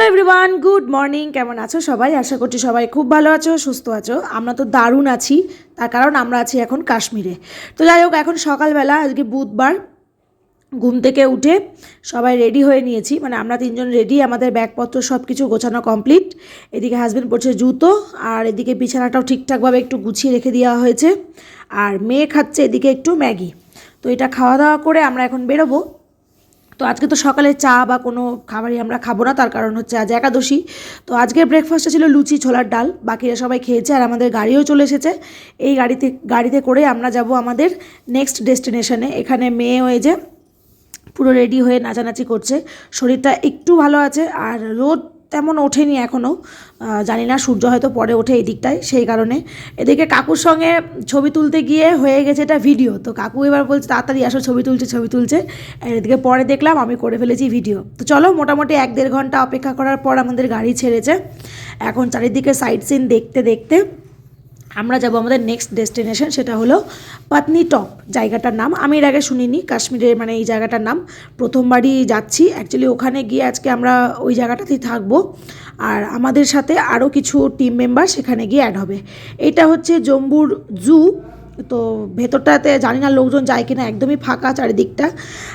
Hello everyone good morning কেমন আছো সবাই? আশা করছি সবাই খুব ভালো আছো, সুস্থ আছো। আমরা তো দারুণ আছি। তার কারণ আমরা আছি এখন কাশ্মীরে। তো যাই হোক, এখন সকালবেলা, আজকে বুধবার, ঘুম থেকে উঠে সবাই রেডি হয়ে নিয়েছি। মানে আমরা তিনজন রেডি আমাদের ব্যাগপত্র সব কিছু গোছানো কমপ্লিট এদিকে হাজব্যান্ড পড়ছে জুতো, আর এদিকে বিছানাটাও ঠিকঠাকভাবে একটু গুছিয়ে রেখে দেওয়া হয়েছে। আর মেয়ে খাচ্ছে এদিকে একটু ম্যাগি। তো এটা খাওয়া দাওয়া করে আমরা এখন বেরোবো। তো আজকে তো সকালে চা বা কোনো খাবারই আমরা খাব না, তার কারণ হচ্ছে আজ একাদশী। তো আজকের ব্রেকফাস্টটা ছিল লুচি, ছোলার ডাল, বাকিরা সবাই খেয়েছে আর আমাদের গাড়িও চলে এসেছে। এই গাড়িতে গাড়িতে করে আমরা যাব আমাদের নেক্সট ডেস্টিনেশনে এখানে মেয়ে হয়ে যে পুরো রেডি হয়ে নাচানাচি করছে। শরীরটা একটু ভালো আছে আর রোদ তেমন ওঠেনি এখনও জানি না, সূর্য হয়তো পরে ওঠে এই দিকটায়, সেই কারণে। এদিকে কাকুর সঙ্গে ছবি তুলতে গিয়ে হয়ে গেছে এটা ভিডিও। তো কাকু এবার বলছে, তাড়াতাড়ি আসো, ছবি তুলছে ছবি তুলছে। এদিকে পরে দেখলাম, আমি করে ফেলেছি ভিডিও। তো চলো, মোটামুটি এক দেড় ঘণ্টা অপেক্ষা করার পর আমাদের গাড়ি ছেড়েছে। এখন চারিদিকে সাইড সিন দেখতে দেখতে আমরা যাব আমাদের নেক্সট ডেস্টিনেশন সেটা হলো পাতনি টপ জায়গাটার নাম। আমি এর আগে শুনিনি, কাশ্মীরের মানে এই জায়গাটার নাম। প্রথমবারই যাচ্ছি। অ্যাকচুয়ালি ওখানে গিয়ে আজকে আমরা ওই জায়গাটাতেই থাকব। আর আমাদের সাথে আরও কিছু টিম মেম্বার সেখানে গিয়ে অ্যাড হবে। এটা হচ্ছে জম্বুর জু তো ভেতরটাতে জানি না লোকজন যায় কিনা, একদমই ফাঁকা চারিদিকটা।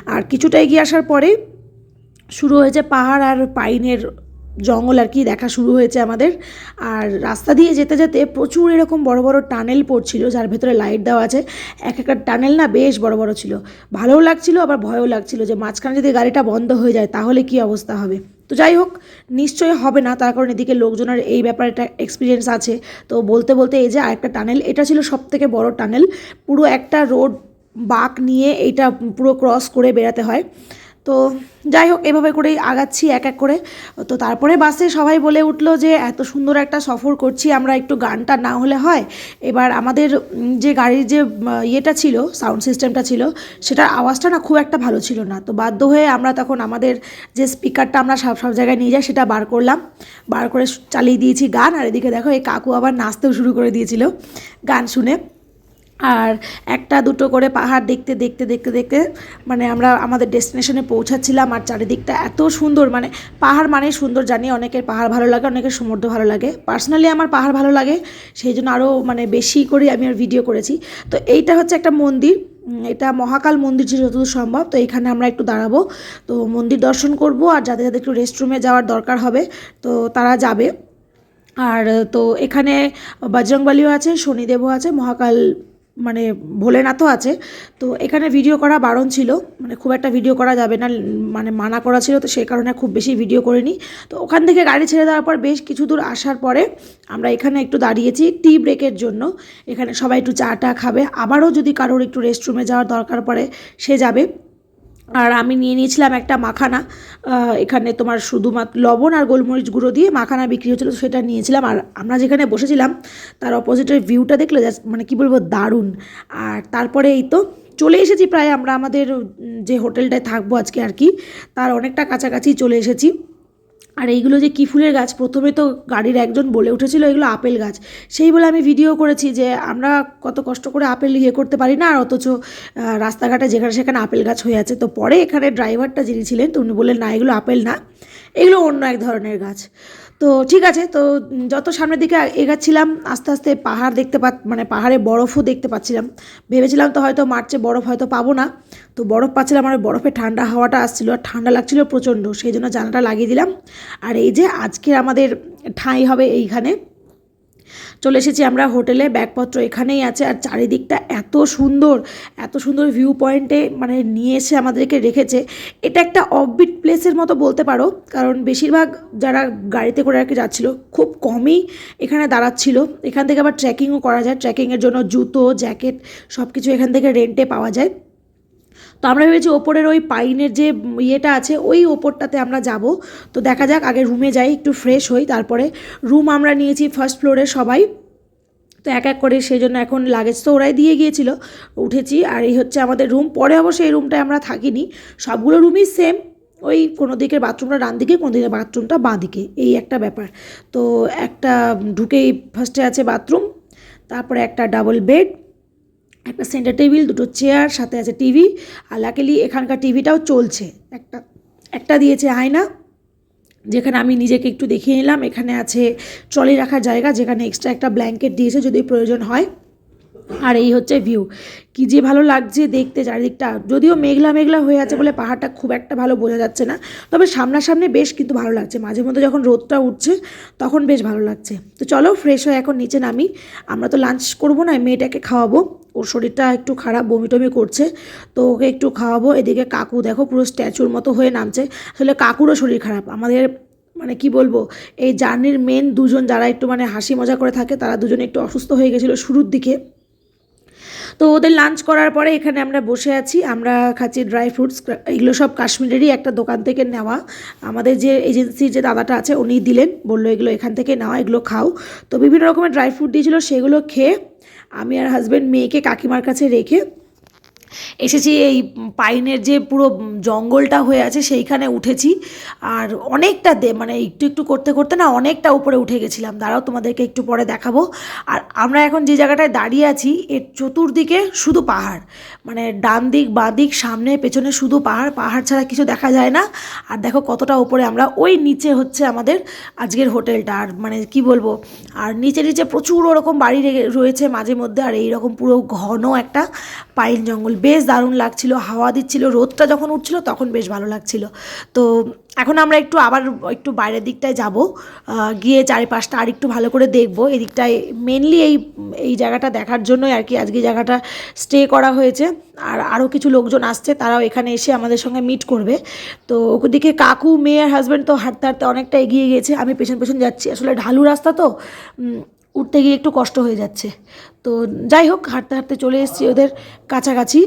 আর কিছুটা এগিয়ে আসার পরে শুরু হয়েছে পাহাড় আর পাইনের জঙ্গল আর কি দেখা শুরু হয়েছে আমাদের। আর রাস্তা দিয়ে যেতে যেতে প্রচুর এরকম বড় বড় টানেল পড়ছিল, যার ভেতরে লাইট দেওয়া আছে। এক একটা টানেল না বেশ বড় বড় ছিল। ভালোও লাগছিল, আবার ভয়ও লাগছিল যে মাঝখানে যদি গাড়িটা বন্ধ হয়ে যায় তাহলে কি অবস্থা হবে। তো যাই হোক, নিশ্চয়ই হবে না, তার কারণ এদিকে লোকজনের এই ব্যাপারে একটা এক্সপিরিয়েন্স আছে। তো বলতে বলতে এই যে আরেকটা টানেল, এটা ছিল সব থেকে বড় টানেল। পুরো একটা রোড বাঁক নিয়ে এইটা পুরো ক্রস করে বেড়াতে হয়। তো যাই হোক, এভাবে করেই আগাচ্ছি এক এক করে। তো তারপরে বাসে সবাই বলে উঠল যে, এত সুন্দর একটা সফর করছি, আমরা একটু গানটা না হলে হয়। এবার আমাদের যে গাড়ির যে ইয়েটা ছিল, সাউন্ড সিস্টেমটা ছিল, সেটার আওয়াজটা না খুব একটা ভালো ছিল না। তো বাধ্য হয়ে আমরা তখন আমাদের যে স্পিকারটা আমরা সব সব জায়গায় নিয়ে যাই, সেটা বার করলাম। বার করে চালিয়ে দিয়েছি গান। আর এদিকে দেখো, এই কাকু আবার নাচতেও শুরু করে দিয়েছিল গান শুনে। আর একটা দুটো করে পাহাড় দেখতে দেখতে দেখতে দেখতে মানে আমরা আমাদের ডেস্টিনেশনে পৌঁছাচ্ছিলাম আর চারিদিকটা এত সুন্দর মানে পাহাড় মানে সুন্দর জানি অনেকের পাহাড় ভালো লাগে, অনেকের সমুদ্র ভালো লাগে। পার্সোনালি আমার পাহাড় ভালো লাগে, সেই জন্য আরও মানে বেশি করে আমি আর ভিডিও করেছি। তো এইটা হচ্ছে একটা মন্দির এটা মহাকাল মন্দির ছিল যতদূর সম্ভব, তো এখানে আমরা একটু দাঁড়াবো। তো মন্দির দর্শন করব আর যাদের যাদের একটু রেস্টরুমে যাওয়ার দরকার হবে, তো তারা যাবে। আর তো এখানে বজরংবলিও আছে, শনিদেবও আছে, মহাকাল মানে ভোলেনাথও আছে। তো এখানে ভিডিও করা বারণ ছিল মানে খুব একটা ভিডিও করা যাবে না মানে মানা করা ছিল, তো সেই কারণে খুব বেশি ভিডিও করিনি। তো ওখান থেকে গাড়ি ছেড়ে দেওয়ার পর বেশ কিছু দূর আসার পরে আমরা এখানে একটু দাঁড়িয়েছি টি ব্রেকের জন্য। এখানে সবাই একটু চা টা খাবে। আবারও যদি কারোর একটু রেস্টরুমে যাওয়ার দরকার পড়ে, সে যাবে। আর আমি নিয়ে নিয়েছিলাম একটা মাখানা এখানে তোমার শুধুমাত্র লবণ আর গোলমরিচ গুঁড়ো দিয়ে মাখানা বিক্রি হচ্ছিল সেটা নিয়েছিলাম। আর আমরা যেখানে বসেছিলাম, তার অপোজিটের ভিউটা দেখলে জাস্ট মানে কী বলব, দারুণ। আর তারপরে এই তো চলে এসেছি প্রায়, আমরা আমাদের যে হোটেলটায় থাকব আজকে আর কি, তার অনেকটা কাছাকাছি চলে এসেছি। আর এইগুলো যে কি ফুলের গাছ? প্রথমে তো গাড়ির একজন বলে উঠেছিল, এগুলো আপেল গাছ। সেই বলে আমি ভিডিও করেছি যে, আমরা কত কষ্ট করে আপেল ইয়ে করতে পারি না, আর অথচ রাস্তাঘাটে যেখানে সেখানে আপেল গাছ হয়ে আছে। তো পরে এখানে ড্রাইভারটা যিনি ছিলেন, তো উনি বললেন, না, এগুলো আপেল না, এগুলো অন্য এক ধরনের গাছ। তো ঠিক আছে, তো যত সামনের দিকে এগাচ্ছিলাম, আস্তে আস্তে পাহাড় দেখতে পা মানে পাহাড়ে বরফও দেখতে পাচ্ছিলাম। ভেবেছিলাম তো হয়তো মার্চে বরফ হয়তো পাবো না। তো বরফ পাচ্ছিলাম আর বরফে ঠান্ডা হাওয়াটা আসছিল, আর ঠান্ডা লাগছিল প্রচণ্ড, সেই জন্য জানাটা লাগিয়ে দিলাম। আর এই যে আজকে আমাদের ঠাঁই হবে এইখানে। চলে এসেছি আমরা হোটেলে, ব্যাগপত্র এখানেই আছে আর চারিদিকটা এত সুন্দর এত সুন্দর ভিউ পয়েন্টে মানে নিয়ে এসে আমাদেরকে রেখেছে। এটা একটা অফবিট প্লেসের মতো বলতে পারো, কারণ বেশিরভাগ যারা গাড়িতে করে আর কি যাচ্ছিল, খুব কমই এখানে দাঁড়াচ্ছিল। এখান থেকে আবার ট্রেকিংও করা যায় ট্রেকিংয়ের জন্য জুতো জ্যাকেট সব কিছু এখান থেকে রেন্টে পাওয়া যায়। তো আমরা ভেবেছি ওপরের ওই পাইনের যে ইয়েটা আছে, ওই ওপরটাতে আমরা যাব। তো দেখা যাক, আগে রুমে যাই, একটু ফ্রেশ হই, তারপরে রুম আমরা নিয়েছি ফার্স্ট ফ্লোরে সবাই। তো এক এক করে সেই জন্য এখন লাগেজ তো ওরাই দিয়ে গিয়েছিল, উঠেছি। আর এই হচ্ছে আমাদের রুম পরে অবশ্য এই রুমটায় আমরা থাকিনি। সবগুলো রুমই সেম ওই কোনো দিকের বাথরুমটা ডান দিকে, কোনো দিকের বাথরুমটা বাঁ দিকে। এই একটা ব্যাপার। তো একটা ঢুকেই ফার্স্টে আছে বাথরুম, তারপরে একটা ডাবল বেড একটা সেন্টার টেবিল দুটো চেয়ার সাথে আছে টিভি আর লাকিলি এখানকার টিভিটাও চলছে। একটা একটা দিয়েছে আয়না, যেখানে আমি নিজেকে একটু দেখিয়ে নিলাম। এখানে আছে ট্রলি রাখার জায়গা যেখানে এক্সট্রা একটা ব্ল্যাঙ্কেট দিয়েছে যদি প্রয়োজন হয়। আর এই হচ্ছে ভিউ কি যে ভালো লাগছে দেখতে চারিদিকটা। যদিও মেঘলা মেঘলা হয়ে আছে বলে পাহাড়টা খুব একটা ভালো বোঝা যাচ্ছে না, তবে সামনাসামনি বেশ কিন্তু ভালো লাগছে। মাঝে মধ্যে যখন রোদটা উঠছে, তখন বেশ ভালো লাগছে। তো চলো ফ্রেশ হয়ে এখন নিচে নামি। আমরা তো লাঞ্চ করব না মেয়েটাকে খাওয়াবো। ওর শরীরটা একটু খারাপ বমি টমি করছে। তো ওকে একটু খাওয়াবো। এদিকে কাকু দেখো পুরো স্ট্যাচুর মতো হয়ে নামছে। আসলে কাকুরও শরীর খারাপ। আমাদের মানে কি বলব, এই জার্নির মেন দুজন যারা একটু মানে হাসি মজা করে থাকে, তারা দুজনে একটু অসুস্থ হয়ে গেছিল শুরুর দিকে। তো ওদের লাঞ্চ করার পরে এখানে আমরা বসে আছি, আমরা খাচ্ছি ড্রাই ফ্রুটস এগুলো সব কাশ্মীরেরই একটা দোকান থেকে নেওয়া। আমাদের যে এজেন্সির যে দাদাটা আছে উনি দিলেন, বলল এগুলো এখান থেকে নেওয়া, এগুলো খাও। তো বিভিন্ন রকমের ড্রাই ফ্রুট দিয়েছিলো, সেগুলো খেয়ে আমি আর হাজব্যান্ড মেয়েকে কাকিমার কাছে রেখে এসেছি এই পাইনের যে পুরো জঙ্গলটা হয়ে আছে সেইখানে উঠেছি। আর অনেকটা দে মানে একটু একটু করতে করতে না অনেকটা উপরে উঠে গেছিলাম। দাঁড়াও, তোমাদেরকে একটু পরে দেখাবো। আর আমরা এখন যে জায়গাটায় দাঁড়িয়ে আছি, এর চতুর্দিকে শুধু পাহাড়। মানে ডান দিক, বাঁ দিক, সামনে, পেছনে শুধু পাহাড়। পাহাড় ছাড়া কিছু দেখা যায় না। আর দেখো কতটা উপরে আমরা, ওই নিচে হচ্ছে আমাদের আজকের হোটেলটা। আর মানে কি বলব, আর নিচে নিচে প্রচুর ওরকম বাড়ি রয়েছে মাঝে মধ্যে। আর এইরকম পুরো ঘন একটা পাইন জঙ্গল। বেশ দারুণ লাগছিল, হাওয়া দিচ্ছিল, রোদটা যখন উঠছিল তখন বেশ ভালো লাগছিল। তো এখন আমরা একটু আবার একটু বাইরের দিকটায় যাব গিয়ে চারিপাশটা আর একটু ভালো করে দেখব। এই দিকটায় মেনলি এই এই জায়গাটা দেখার জন্যই আর কি আজকে জায়গাটা স্টে করা হয়েছে। আর আরও কিছু লোকজন আসছে, তারাও এখানে এসে আমাদের সঙ্গে মিট করবে। তো ওদিকে কাকু মেয়ে আর হাজব্যান্ড তো হাঁটতে হাঁটতে অনেকটা এগিয়ে গেছে। আমি পেছন পেছন যাচ্ছি। আসলে ঢালু রাস্তা তো উঠতে গিয়ে একটু কষ্ট হয়ে যাচ্ছে। তো যাই হোক, হাঁটতে হাঁটতে চলে এসেছি ওদের কাছাকাছি।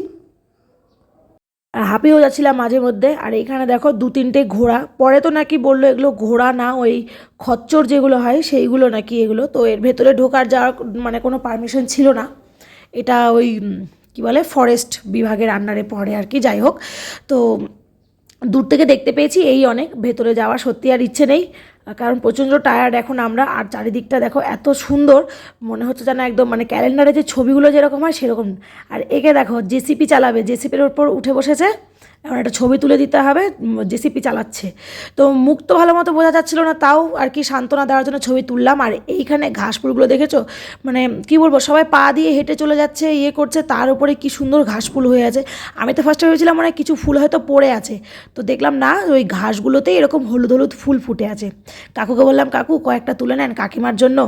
হাঁপিয়েও যাচ্ছিলাম মাঝে মধ্যে। আর এখানে দেখো দু তিনটে ঘোড়া। পরে তো নাকি বলল এগুলো ঘোড়া না, ওই খচ্চর যেগুলো হয় সেইগুলো নাকি এগুলো। তো এর ভেতরে ঢোকার যাওয়ার মানে কোনো পারমিশন ছিল না। এটা ওই কি বলে ফরেস্ট বিভাগের আন্ডারে পড়ে আর কি, যাই হোক। তো দূর থেকে দেখতে পেয়েছি, এই অনেক। ভেতরে যাওয়ার সত্যি আর ইচ্ছে নেই। কারণ প্রচণ্ড টায়ার্ড এখন আমরা আর চারিদিকটা দেখো এত সুন্দর, মনে হচ্ছে যেন একদম মানে ক্যালেন্ডারে যে ছবিগুলো যেরকম হয় সেরকম। আর একে দেখো জেসিপি চালাবে জেসিপির ওপর উঠে বসেছে। এখন একটা ছবি তুলে দিতে হবে জেসিপি চালাচ্ছে। তো মুখ তো ভালো মতো বোঝা যাচ্ছিল না, তাও আর কি সান্ত্বনা দেওয়ার জন্য ছবি তুললাম। আর এইখানে ঘাসফুলগুলো দেখেছ? মানে কি বলব, সবাই পা দিয়ে হেঁটে চলে যাচ্ছে ইয়ে করছে, তার উপরে কি সুন্দর ঘাসফুল হয়ে আছে। আমি তো ফার্স্টে ভেবেছিলাম মানে কিছু ফুল হয়তো পড়ে আছে। তো দেখলাম না, ওই ঘাসগুলোতেই এরকম হলুদ হলুদ ফুল ফুটে আছে। কাকুকে বললাম, কাকু, কয়েকটা তুলে নেন কাকিমার জন্য।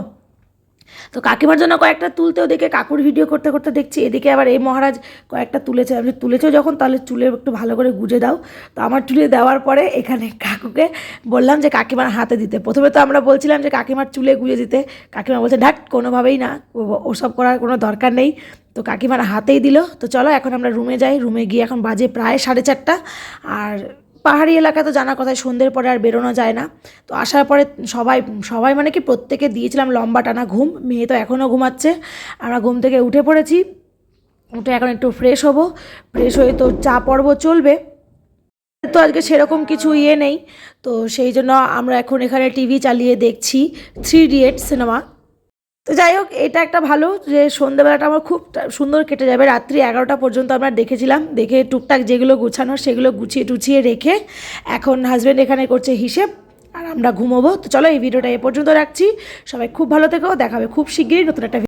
তো কাকিমার জন্য কয়েকটা তুলতে ওদিকে কাকুর ভিডিও করতে করতে দেখছি, এদিকে আবার এই মহারাজ কয়েকটা তুলেছে। আমি তুলেছো যখন? তাহলে চুলে একটু ভালো করে গুজে দাও। তো আমার চুলে দেওয়ার পরে এখানে কাকুকে বললাম যে, কাকিমার হাতে দিতে। প্রথমে তো আমরা বলছিলাম যে, কাকিমার চুলে গুজে দিতে। কাকিমা বলছে ঢাক কোনোভাবেই না। ওসব করার কোনো দরকার নেই। তো কাকিমার হাতেই দিল। তো চলো, এখন আমরা রুমে যাই। রুমে গিয়ে এখন বাজে প্রায় সাড়ে চারটা। আর পাহাড়ি এলাকা তো জানা কথায় সন্ধ্যের পরে আর বেরোনো যায় না। তো আসার পরে সবাই সবাই মানে কি প্রত্যেকে দিয়েছিলাম লম্বা টানা ঘুম, মেয়ে তো এখনও ঘুমাচ্ছে। আমরা ঘুম থেকে উঠে পড়েছি, উঠে এখন একটু ফ্রেশ হব। ফ্রেশ হয়ে তো চা পর্ব চলবে। তো আজকে সেরকম কিছু ইয়ে নেই। তো সেই জন্য আমরা এখন এখানে টিভি চালিয়ে দেখছি থ্রি ইডিয়েট সিনেমা তো যাই হোক, এটা একটা ভালো যে সন্ধ্যেবেলাটা আমার খুব সুন্দর কেটে যাবে। রাত্রি এগারোটা পর্যন্ত আমরা দেখেছিলাম। দেখে টুকটাক যেগুলো গুছানো, সেগুলো গুছিয়ে টুছিয়ে রেখে এখন হাজব্যান্ড এখানে করছে হিসেব আর আমরা ঘুমোবো। তো চলো, এই ভিডিওটা এ পর্যন্ত রাখছি। সবাই খুব ভালো থেকো। দেখাবে খুব শিগগিরই নতুন একটা